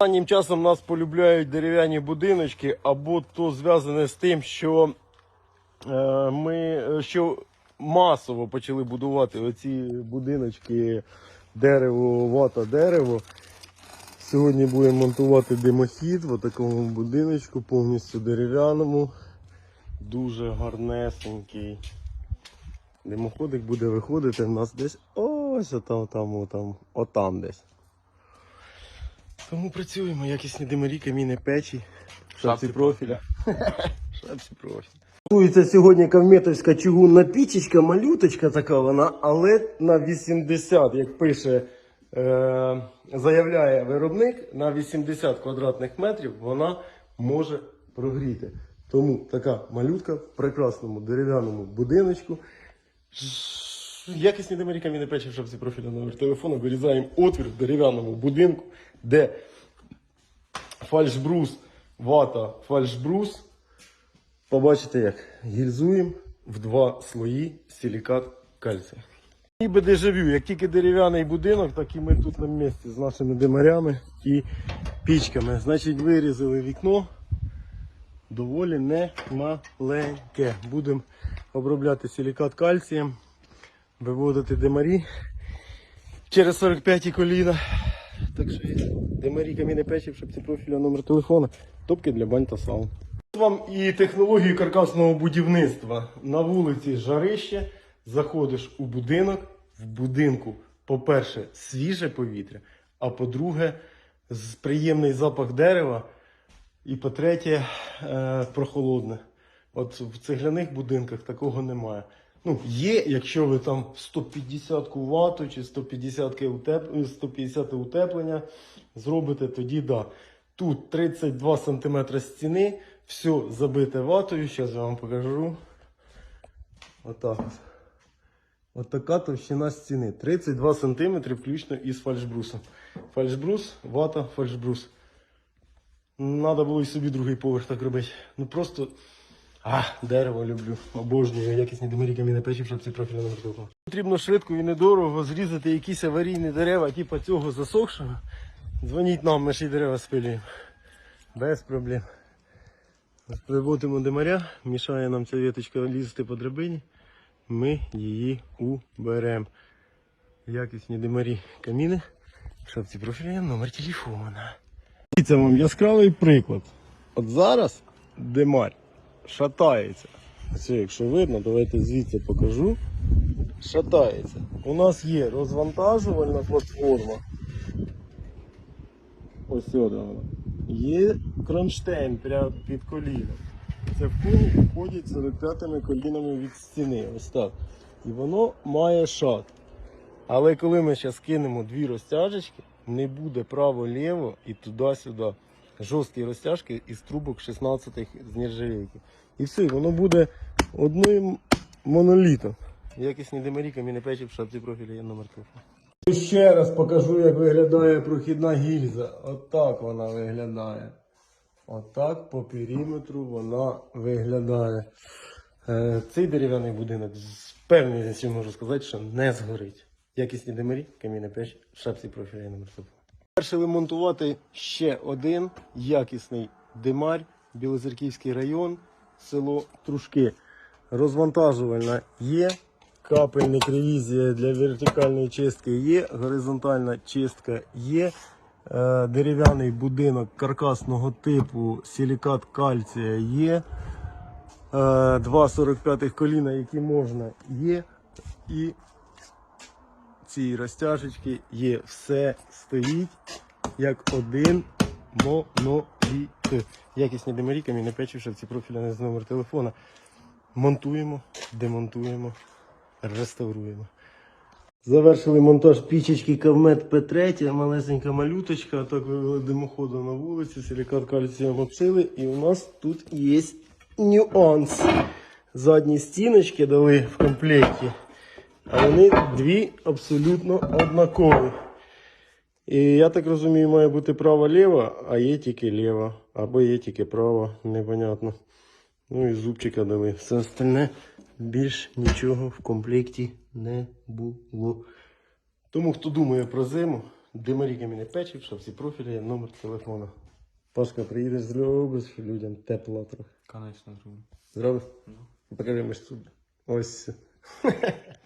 Останнім часом нас полюбляють дерев'яні будиночки, або то зв'язане з тим, що е, ми е, що масово почали будувати оці будиночки дерево, вата, дерево. Сьогодні будемо монтувати димохід в такому будиночку, повністю дерев'яному, дуже гарнесенький. Димоходик буде виходити в нас десь ось отам, там, отам, отам десь. Тому працюємо, якісні димарі, каміни печі, шапці профіля. Шапці профіля. Готується сьогодні кавметовська чугунна пічечка, малюточка така вона, але на 80, як пише, е, заявляє виробник, на 80 квадратних метрів вона може прогріти. Тому така малютка в прекрасному дерев'яному будиночку. Якісні димарі, каміни печі, в шапці профіля номер телефону, вирізаємо отвір в дерев'яному будинку, де фальшбрус, вата, фальшбрус. Побачите як. Гільзуємо в два слої силікат кальція. Ніби дежавю, як тільки дерев'яний будинок, так і ми тут на місці з нашими димарями і пічками. Значить, вирізали вікно доволі немаленьке. Будемо обробляти силікат кальцієм, виводити димарі через 45 коліна. Так що є. Димарі каміни печі в шапці профіля номер телефона. Топки для бань та саун. Вам і технологію каркасного будівництва. На вулиці жарище, заходиш у будинок, в будинку, по-перше, свіже повітря, а по-друге, приємний запах дерева. І по-третє, е, прохолодне. От в цегляних будинках такого немає. Ну, є, якщо ви там 150 вату чи 150 утеп... 150 утеплення зробите, тоді да. Тут 32 см стіни, все забите ватою. Зараз я вам покажу. Отак. от. От така товщина стіни. 32 см включно із фальшбрусом. Фальшбрус, вата, фальшбрус. Надо було і собі другий поверх так робити. Ну просто. А, дерево люблю. Обожнюю якісні димарі каміння печі в шапці профільного номер телефону. Потрібно швидко і недорого зрізати якісь аварійні дерева, типу цього засохшого. Дзвоніть нам, ми ще й дерева спилюємо. Без проблем. Приводимо димаря, мішає нам ця віточка лізти по драбині. Ми її уберемо. Якісні димарі каміни. Шапці профіля номер телефона. Це вам яскравий приклад. От зараз димар шатається. Ось, якщо видно, давайте звідси покажу. Шатається. У нас є розвантажувальна платформа. Ось сюди вона. Є кронштейн прямо під коліном. Це в кого входить 45 колінами від стіни. Ось так. І воно має шат. Але коли ми зараз кинемо дві розтяжечки, не буде право-ліво і туди-сюди. Жорсткі розтяжки із трубок 16 з нержавейки. І все, воно буде одним монолітом. Якісні димарі, камінь печі в шапці профіля є номер телефону. Ще раз покажу, як виглядає прохідна гільза. Отак вона виглядає. Отак по периметру вона виглядає. Е, Цей дерев'яний будинок з впевненістю можу сказати, що не згорить. Якісні димарі, каміння печі, в шапці профіля є номер телефону. Вирішили монтувати ще один якісний димар, Білозерківський район, село Трушки. Розвантажувальна є, капельник ревізія для вертикальної чистки є, горизонтальна чистка є. Е, Дерев'яний будинок каркасного типу, силікат кальція є. Е, Два 45 коліна, які можна, є. І ці розтяжечки є. Все стоїть як один моноліт. Якісні димарі, камінь печі, шевці профіля не з номер телефона. Монтуємо, демонтуємо, реставруємо. Завершили монтаж пічечки Кавмет П3, малесенька малюточка. Так вивели димоходу на вулиці, силікат кальцієм обшили. І у нас тут є нюанс. Задні стіночки дали в комплекті. А вони дві абсолютно однакові. І я так розумію, має бути права-ліва, а є тільки ліва. Або є тільки права, непонятно. Ну і зубчика дали. Все остальне більш нічого в комплекті не було. Тому хто думає про зиму, Димаріками не печив, що всі профілі, є номер телефона. Пашка, приїдеш, зробиш людям тепло трохи. Конечно, зроблю. Зробиш? Ну. Покажи мишцю. Ось.